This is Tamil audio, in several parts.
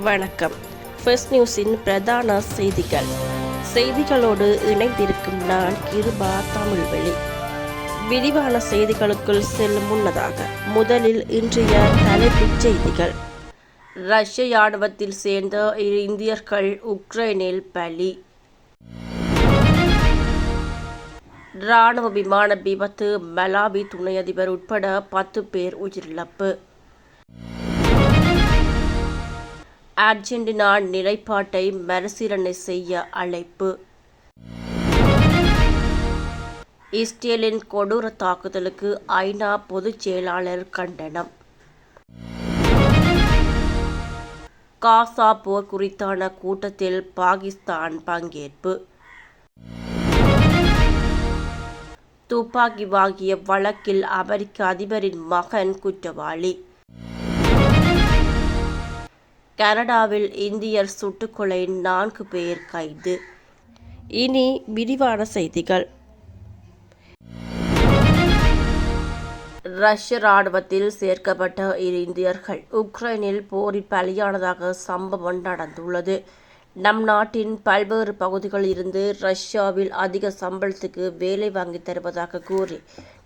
வணக்கம். ஃபர்ஸ்ட் நியூஸின் பிரதான செய்திகள். செய்திகளோடு இணைந்திருக்கும் நான் கிருபா தமிழ்வெளி. விரிவான செய்திகளுக்குள் செல்லும் முன்னதாக முதலில் இன்றைய தலைப்புச் செய்திகள். ரஷ்ய ராணுவத்தில் சேர்ந்த இரு இந்தியர்கள் உக்ரைனில் பலி. ராணுவ விமான விபத்து மலாவி துணை அதிபர் உட்பட பத்து பேர் உயிரிழப்பு. அர்ஜென்டினா நிலைப்பாட்டை மறுசீலனை செய்ய அழைப்பு. இஸ்ரேலின் கொடூர தாக்குதலுக்கு ஐநா பொதுச் செயலாளர் கண்டனம். காசா போர் குறித்தான கூட்டத்தில் பாகிஸ்தான் பங்கேற்பு. துப்பாக்கி வாங்கிய வழக்கில் அமெரிக்க அதிபரின் மகன் குற்றவாளி. கனடாவில் இந்தியர் சுட்டுக்கொலை நான்கு பேர் கைது. இனி விரிவான செய்திகள். ரஷ்ய ராணுவத்தில் சேர்க்கப்பட்ட இரு இந்தியர்கள் உக்ரைனில் போரில் பலியானதாக சம்பவம் நடந்துள்ளது. நம் நாட்டின் பல்வேறு பகுதிகளில் இருந்து ரஷ்யாவில் அதிக சம்பளத்துக்கு வேலை வாங்கி தருவதாக கூறி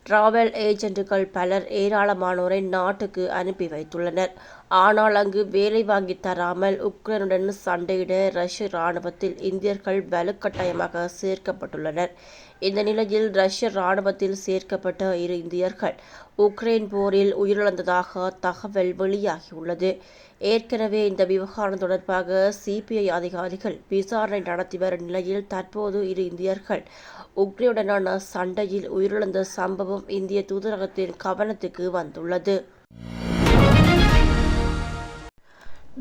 டிராவல் ஏஜென்ட்டுகள் பலர் ஏராளமானோரை நாட்டுக்கு அனுப்பி வைத்துள்ளனர். ஆனால் அங்கு வேலை வாங்கி தராமல் உக்ரைனுடன் சண்டையிட ரஷ்ய ராணுவத்தில் இந்தியர்கள் வலுக்கட்டாயமாக சேர்க்கப்பட்டுள்ளனர். இந்த நிலையில் ரஷ்ய ராணுவத்தில் சேர்க்கப்பட்ட இரு இந்தியர்கள் உக்ரைன் போரில் உயிரிழந்ததாக தகவல் வெளியாகியுள்ளது. ஏற்கனவே இந்த விவகாரம் தொடர்பாக சிபிஐ அதிகாரிகள் விசாரணை நடத்தி வரும் நிலையில் தற்போது இரு இந்தியர்கள் உக்ரைனுடனான சண்டையில் உயிரிழந்த சம்பவம் இந்திய தூதரகத்தின் கவனத்துக்கு வந்துள்ளது.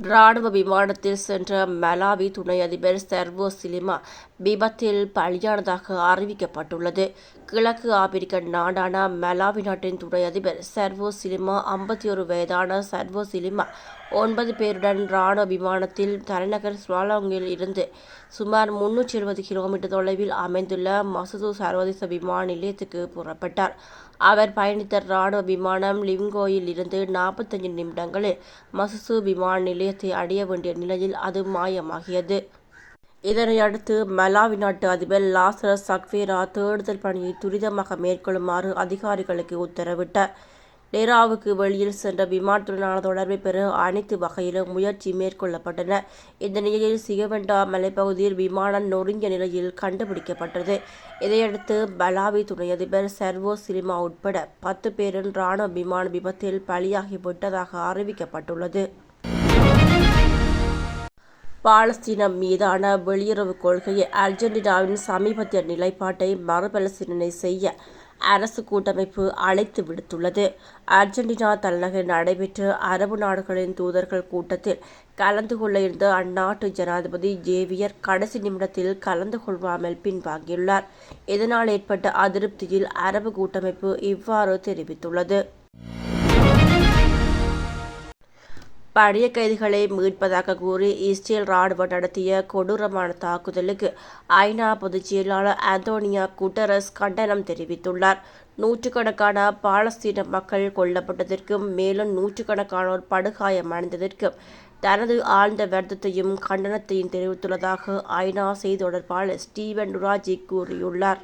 ராணுவ விமானத்தில் சென்ற மலாவி துணை அதிபர் செர்வோ சிலிமா விபத்தில் பலியானதாக அறிவிக்கப்பட்டுள்ளது. கிழக்கு ஆப்பிரிக்க நாடான மலாவி நாட்டின் துணை அதிபர் செர்வோ சிலிமா ஐம்பத்தி ஒரு வயதான செர்வோ சிலிமா ஒன்பது பேருடன் இராணுவ விமானத்தில் தலைநகர் ஸ்வாலாங்கில் இருந்து சுமார் முன்னூற்றி இருபது கிலோமீட்டர் தொலைவில் அமைந்துள்ள மசூது சர்வதேச விமான நிலையத்துக்கு புறப்பட்டார். அவர் பயணித்த ராணுவ விமானம் லிங்கோயில் இருந்து நாற்பத்தஞ்சு நிமிடங்களில் மசூசு விமான நிலையத்தை அடைய வேண்டிய நிலையில் அது மாயமாகியது. இதனையடுத்து மலாவி நாட்டு அதிபர் லாசரஸ் சக்வேரா தேடுதல் பணியை துரிதமாக மேற்கொள்ளுமாறு அதிகாரிகளுக்கு உத்தரவிட்டார். டெராவுக்கு வெளியில் சென்ற விமானத்துடனான தொடர்பை பெற அனைத்து வகையிலும் முயற்சி மேற்கொள்ளப்பட்டன. இந்த நிலையில் சிகவெண்டா மலைப்பகுதியில் விமானம் நொறுங்கிய நிலையில் கண்டுபிடிக்கப்பட்டது. இதையடுத்து பலாவி துணை அதிபர் சர்வோ சினிமா உட்பட பத்து பேரின் ராணுவ விமான விபத்தில் பலியாகிவிட்டதாக அறிவிக்கப்பட்டுள்ளது. பாலஸ்தீனம் மீதான வெளியுறவு கொள்கையை அர்ஜென்டினாவின் சமீபத்திய நிலைப்பாட்டை மறுபரிசீலனை செய்ய அரசு கூட்டமைப்பு அழைத்து விடுத்துள்ளது. அர்ஜென்டினா தலைநகரில் நடைபெற்ற அரபு நாடுகளின் தூதர்கள் கூட்டத்தில் கலந்து கொள்ள இருந்த அந்நாட்டு ஜனாதிபதி ஜேவியர் கடைசி நிமிடத்தில் கலந்து கொள்ளாமல் பின்வாங்கியுள்ளார். இதனால் ஏற்பட்ட அதிருப்தியில் அரபு கூட்டமைப்பு இவ்வாறு தெரிவித்துள்ளது. பழைய கைதிகளை மீட்பதாக கூறி இஸ்ரேல் ராணுவம் நடத்திய கொடூரமான தாக்குதலுக்கு ஐநா பொதுச் செயலாளர் அந்தோனியா குட்டரஸ் கண்டனம் தெரிவித்துள்ளார். நூற்றுக்கணக்கான பாலஸ்தீன மக்கள் கொல்லப்பட்டதற்கும் மேலும் நூற்றுக்கணக்கானோர் படுகாயமடைந்ததற்கும் தனது ஆழ்ந்த வருத்தத்தையும் கண்டனத்தையும் தெரிவித்துள்ளதாக ஐநா செய்தி தொடர்பாளர் ஸ்டீவன் டுராஜி கூறியுள்ளார்.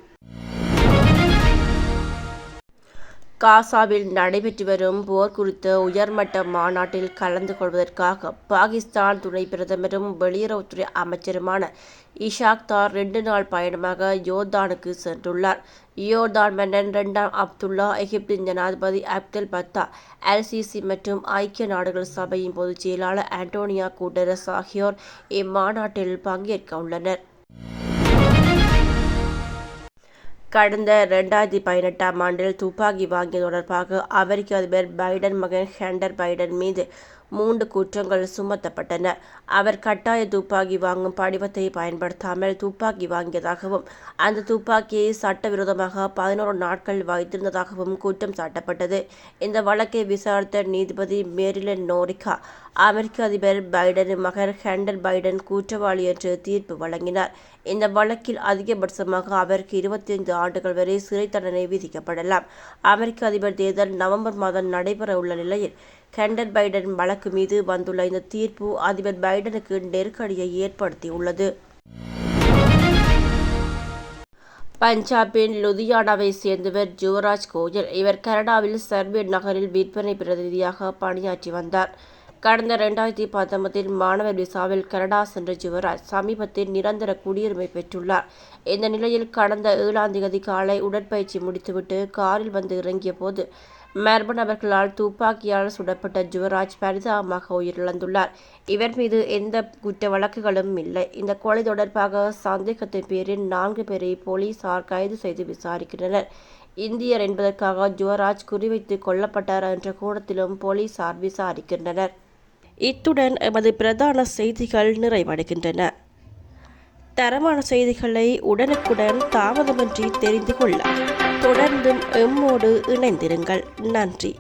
காசாவில் நடைபெற்று வரும் போர் குறித்த உயர்மட்ட மாநாட்டில் கலந்து கொள்வதற்காக பாகிஸ்தான் துணை பிரதமரும் வெளியுறவுத்துறை அமைச்சருமான இஷாக்தார் ரெண்டு நாள் பயணமாக யோர்தானுக்கு சென்றுள்ளார். யோர்தான் மன்னன் இரண்டாம் அப்துல்லா எகிப்தின் ஜனாதிபதி அப்துல் பத்தா எல்சிசி மற்றும் ஐக்கிய நாடுகள் சபையின் பொதுச் செயலாளர் ஆண்டோனியா கூட்டரஸ் ஆகியோர் இம்மாநாட்டில் பங்கேற்க உள்ளனர். கடந்த ரெண்டாயிரத்தி பதினெட்டாம் ஆண்டில் துப்பாக்கி வாங்கிய தொடர்பாக அமெரிக்க அதிபர் பைடன் மகன் ஹண்டர் பைடன் மீது மூன்று குற்றங்கள் சுமத்தப்பட்டன. அவர் கட்டாய துப்பாக்கி வாங்கும் படிவத்தை பயன்படுத்தாமல் துப்பாக்கி வாங்கியதாகவும் அந்த துப்பாக்கியை சட்டவிரோதமாக பதினோரு நாட்கள் வைத்திருந்ததாகவும் குற்றம் சாட்டப்பட்டது. இந்த வழக்கை விசாரித்த நீதிபதி மேரிலன் நோரிகா அமெரிக்க அதிபர் பைடன் மகர் ஹேண்டல் பைடன் குற்றவாளி என்று தீர்ப்பு வழங்கினார். இந்த வழக்கில் அதிகபட்சமாக அவருக்கு இருபத்தி ஐந்து ஆண்டுகள் வரை சிறை தண்டனை விதிக்கப்படலாம். அமெரிக்க அதிபர் தேர்தல் நவம்பர் மாதம் நடைபெற உள்ள நிலையில் கெண்டர் பைடன் வழக்கு மீது வந்துள்ள இந்த தீர்ப்பு அதிபர் பைடனுக்கு நெருக்கடியை ஏற்படுத்தியுள்ளது. பஞ்சாபின் லுதியானாவை சேர்ந்தவர் ஜுவராஜ் கோயல் இவர் கனடாவில் சர்வே நகரில் விற்பனை பிரதிநிதியாக பணியாற்றி வந்தார். கடந்த இரண்டாயிரத்தி பத்தொன்பதில் மாணவர் விசாவில் கனடா சென்ற ஜுவராஜ் சமீபத்தில் நிரந்தர குடியுரிமை பெற்றுள்ளார். இந்த நிலையில் கடந்த ஏழாம் தேதி காலை உடற்பயிற்சி முடித்துவிட்டு காரில் வந்து இறங்கிய போது மர்ம நபர்களால் துப்பாக்கியால் சுடப்பட்ட ஜுவராஜ் பரிதாபமாக உயிரிழந்துள்ளார். இவர் மீது எந்த குற்ற வழக்குகளும் இல்லை. இந்த கொலை தொடர்பாக சந்தேகத்தின் பேரில் நான்கு பேரை போலீசார் கைது செய்து விசாரிக்கின்றனர். இந்தியர் என்பதற்காக ஜுவராஜ் குறிவைத்து கொல்லப்பட்டார் என்ற கோணத்திலும் போலீசார் விசாரிக்கின்றனர். இத்துடன் எமது பிரதான செய்திகள் நிறைவடைகின்றன. தரமான செய்திகளை உடனுக்குடன் தாமதமின்றி தெரிந்து கொள்ள தொடர்ந்தும் எம்மோடு இணைந்திருங்கள். நன்றி.